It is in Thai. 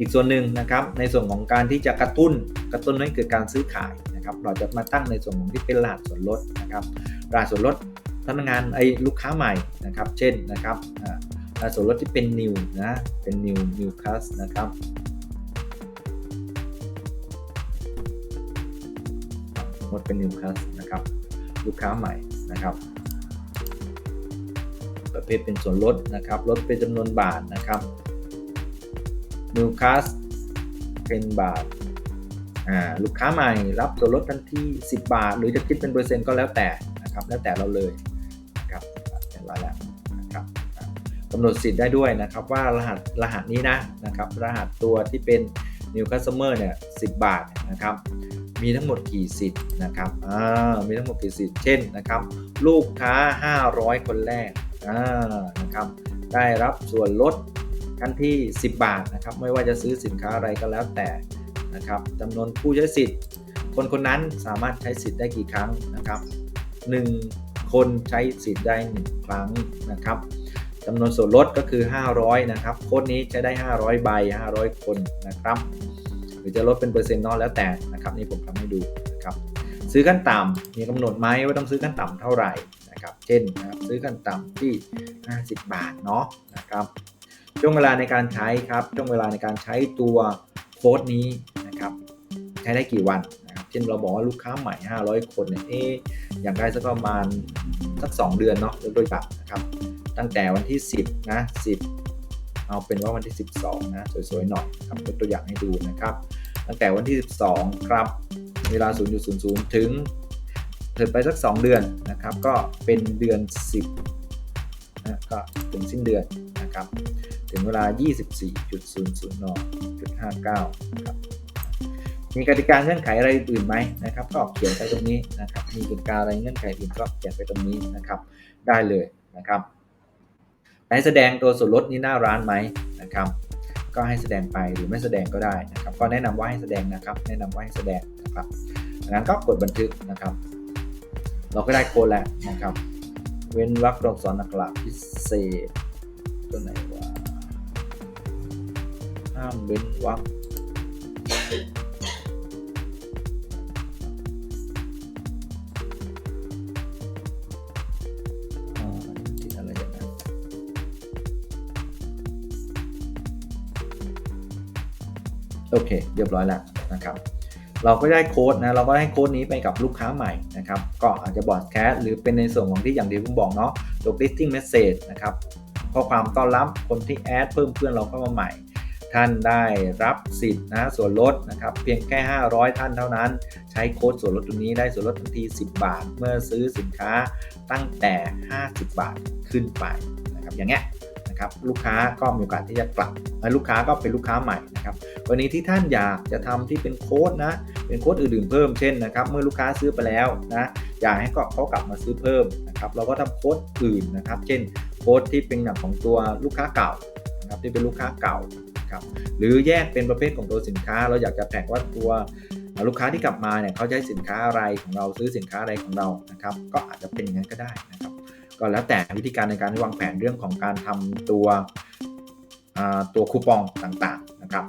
อีกส่วนหนึ่งนะครับในส่วนของการที่จะกระตุ้นกระตุ้นให้เกิดการซื้อขายนะครับเราจะมาตั้งในส่วนของที่เป็นรหัสส่วนลดนะครับรหัสส่วนลดพนักงานไอ้ลูกค้าใหม่นะครับเช่นนะครับรหัสส่วนลดที่เป็น new นะเป็น new new class นะครับหมดเป็น new class นะครับลูกค้าใหม่นะครับประเภทเป็นส่วนลดนะครับลดเป็นจำนวนบาทนะครับ New Class เป็นบาทอ่าลูกค้าใหม่รับส่วนลดทันที10 บาท หรือจะคิดเป็นเปอร์เซ็นต์ก็แล้วแต่นะครับแล้วแต่เราเลยนะครับเรียบร้อยแล้วนะครับกำหนดสิทธิ์ได้ด้วยนะครับว่ารหัสรหัสนี้นะนะครับรหัสตัวที่เป็น New Customer เนี่ย10 บาทนะครับมีทั้งหมดกี่สิทธิ์นะครับอ่ามีทั้งหมดกี่สิทธิ์เช่นนะครับลูกค้า 500 คนแรกนะครับได้รับส่วนลด ทันที่ 10 บาทนะครับ ไม่ว่าจะซื้อสินค้าอะไรก็แล้วแต่นะครับจำนวนผู้ใช้สิทธิ์ คนคนนั้นสามารถใช้สิทธิ์ได้กี่ครั้งนะครับ 1 คนใช้สิทธิ์ได้ 1 ครั้งนะครับจำนวนส่วนลดก็คือ 500 นะครับ โค้ดนี้ใช้ได้ 500 ใบ 500 คนนะครับ หรือจะลดเป็นเปอร์เซ็นต์นอกแล้วแต่นะครับ นี่ผมทำให้ดูนะครับ ซื้อขั้นต่ำมีกำหนดไหมว่าต้องซื้อขั้นต่ำเท่าไหร่นะครับ เช่นนะครับซื้อขั้นต่ำที่ 50 บาทเนาะนะครับ ช่วงเวลาในการใช้ครับช่วงเวลาในการใช้ตัวโค้ดนี้นะครับใช้ได้กี่วันนะครับเช่นเราบอกว่าลูกค้าใหม่ 500 คนเนี่ยเอ๊อย่างไรสักประมาณสัก 2 เดือนเนาะโดยแบบนะครับตั้งแต่วันที่ 10 นะ 10 เอาเป็นว่าวันที่ 12 นะสวยๆหน่อยครับยกตัวอย่างให้ดูนะครับ ตั้งแต่วันที่ 12 ครับ เวลา 0.00 ถึงเถิดไปสัก 2 เดือนนะครับ ก็เป็นเดือน 10นะก็ถึงสิ้นเดือนนะครับ ถึงเวลา 24.00นจุด59ครับมีกติกาเงื่อนไขอะไรอื่นไหมนะครับ ก็เขียนไปตรงนี้นะครับ มีกติกาอะไรเงื่อนไขอื่นก็เขียนไปตรงนี้นะครับ ได้เลยนะครับให้แสดงตัวส่วนลดนี้หน้าร้านไหมนะครับ ก็ให้แสดงไปหรือไม่แสดงก็ได้นะครับ ก็แนะนำว่าให้แสดงนะครับ แนะนำว่าให้แสดงนะครับดังนั้นก็กดบันทึกนะครับ เราก็ได้โค้ดแล้วนะครับ เว้นวรรคตัวอักษรอักพิเศษตัวไหน ห้ามเว้นวรรคโอเค เรียบร้อยแล้วนะครับ เราก็ได้โค้ดนะ เราก็ได้โค้ดนี้ไปกับลูกค้าใหม่นะครับ ก็อาจจะบอดแคสหรือเป็นในส่วนของที่อย่างที่ผมบอกเนาะตัว listing message นะครับ ข้อความต้อนรับคนที่แอดเพิ่มเพื่อนเราเข้ามาใหม่ ท่านได้รับสิทธิ์นะส่วนลดนะครับเพียงแค่ 500 ท่านเท่านั้น ใช้โค้ดส่วนลดตรงนี้ได้ส่วนลดทันที 10 บาท เมื่อซื้อสินค้าตั้งแต่ 50 บาทขึ้นไปนะครับอย่างเงี้ยนะครับลูกค้าก็มีโอกาสที่จะกลับลูกค้าก็เป็นลูกค้าใหม่นะครับกรณีที่ท่านอยากจะทำที่เป็นโค้ดนะ เป็นโค้ดอื่นๆเพิ่มเช่นนะครับ เมื่อลูกค้าซื้อไปแล้วนะอยากให้เขากลับมาซื้อเพิ่มนะครับเราก็ทำโค้ดอื่นนะครับ เช่นโค้ดที่เป็นอย่างของตัวลูกค้าเก่านะครับที่เป็นลูกค้าเก่า นะครับหรือแยกเป็นประเภทของตัวสินค้า เราอยากจะแท็กว่าตัวลูกค้าที่กลับมาเนี่ยเขาใช้สินค้าอะไรของเราซื้อสินค้าอะไรของเรานะครับก็อาจจะเป็นอย่างนั้นก็ได้นะครับก็แล้วแต่วิธีการในการวางแผนเรื่องของการทำตัวตัวคูปองต่างๆนะครับ